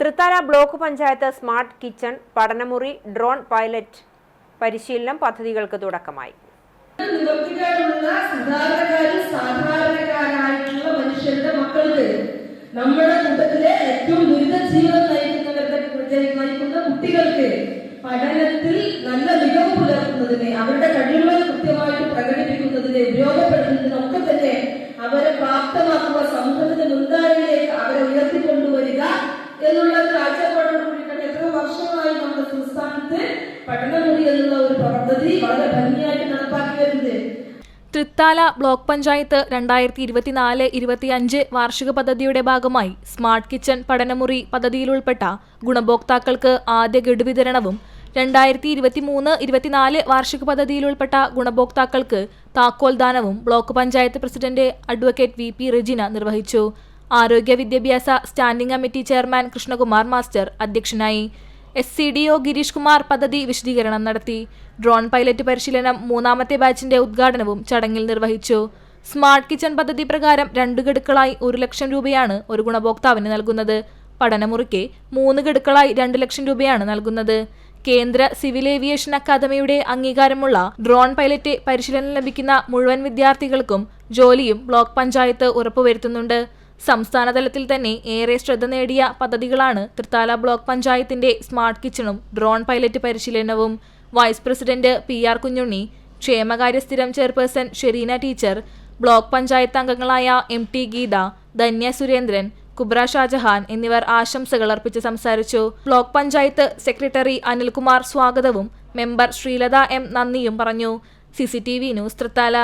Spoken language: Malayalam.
Thrithala block panchayat smart kitchen പഠനമുറി ഡ്രോൺ പൈലറ്റ് പരിശീലനം പദ്ധതികൾക്ക് തുടക്കമായി. നമ്മുടെ കൂട്ടത്തിലെ ഏറ്റവും ദുരിത ജീവിതം നയിക്കുന്നവരുടെ നയിക്കുന്ന കുട്ടികൾക്ക് പഠനത്തിൽ നല്ല മികവ് പുലർത്തുന്നതിന് അവരുടെ കഴിവുകൾ കൃത്യമായിട്ട് പ്രകടിപ്പിക്കുന്നതിന് ഉപയോഗപ്പെടുത്തുന്നതിനൊക്കെ തന്നെ അവരെ പ്രാപ്തമാക്കുക ഒരു പദ്ധതി വളരെ തൃത്താല ബ്ലോക്ക് പഞ്ചായത്ത് രണ്ടായിരത്തി ഇരുപത്തിനാല് ഇരുപത്തിയഞ്ച് വാർഷിക പദ്ധതിയുടെ ഭാഗമായി സ്മാർട്ട് കിച്ചൺ പഠനമുറി പദ്ധതിയിൽ ഉൾപ്പെട്ട ഗുണഭോക്താക്കൾക്ക് ആദ്യ ഗഡു വിതരണവും രണ്ടായിരത്തി ഇരുപത്തിമൂന്ന് ഇരുപത്തിനാല് വാർഷിക പദ്ധതിയിൽ ഉൾപ്പെട്ട ഗുണഭോക്താക്കൾക്ക് താക്കോൽദാനവും block panchayat president advocate V P Regina നിർവഹിച്ചു. ആരോഗ്യ വിദ്യാഭ്യാസ standing committee chairman Krishnakumar master അധ്യക്ഷനായി. S C D O Girish Kumar പദ്ധതി വിശദീകരണം നടത്തി. ഡ്രോൺ പൈലറ്റ് പരിശീലനം മൂന്നാമത്തെ ബാച്ചിന്റെ ഉദ്ഘാടനവും ചടങ്ങിൽ നിർവഹിച്ചു. സ്മാർട്ട് കിച്ചൺ പദ്ധതി പ്രകാരം രണ്ട് ഗഡുക്കളായി ഒരു ലക്ഷം രൂപയാണ് ഒരു ഗുണഭോക്താവിന് നൽകുന്നത്. പഠനമുറിക്ക് മൂന്ന് ഗഡുക്കളായി രണ്ട് ലക്ഷം രൂപയാണ് നൽകുന്നത്. കേന്ദ്ര സിവിൽ ഏവിയേഷൻ അക്കാദമിയുടെ അംഗീകാരമുള്ള ഡ്രോൺ പൈലറ്റ് പരിശീലനം ലഭിക്കുന്ന മുഴുവൻ വിദ്യാർത്ഥികൾക്കും ജോലിയും ബ്ലോക്ക് പഞ്ചായത്ത് ഉറപ്പുവരുത്തുന്നുണ്ട്. സംസ്ഥാന തലത്തിൽ തന്നെ ഏറെ ശ്രദ്ധ നേടിയ പദ്ധതികളാണ് തൃത്താല ബ്ലോക്ക് പഞ്ചായത്തിന്റെ സ്മാർട്ട് കിച്ചണും ഡ്രോൺ പൈലറ്റ് പരിശീലനവും. Vice president P R Kunhunni ക്ഷേമകാര്യ സ്ഥിരം chairperson Sherina teacher block panchayat അംഗങ്ങളായ എം ടി ഗീത ധന്യ സുരേന്ദ്രൻ കുബ്ര ഷാജഹാൻ എന്നിവർ ആശംസകൾ അർപ്പിച്ച് സംസാരിച്ചു. ബ്ലോക്ക് പഞ്ചായത്ത് സെക്രട്ടറി അനിൽകുമാർ സ്വാഗതവും മെമ്പർ ശ്രീലത എം നന്ദിയും പറഞ്ഞു. C news Thrithala.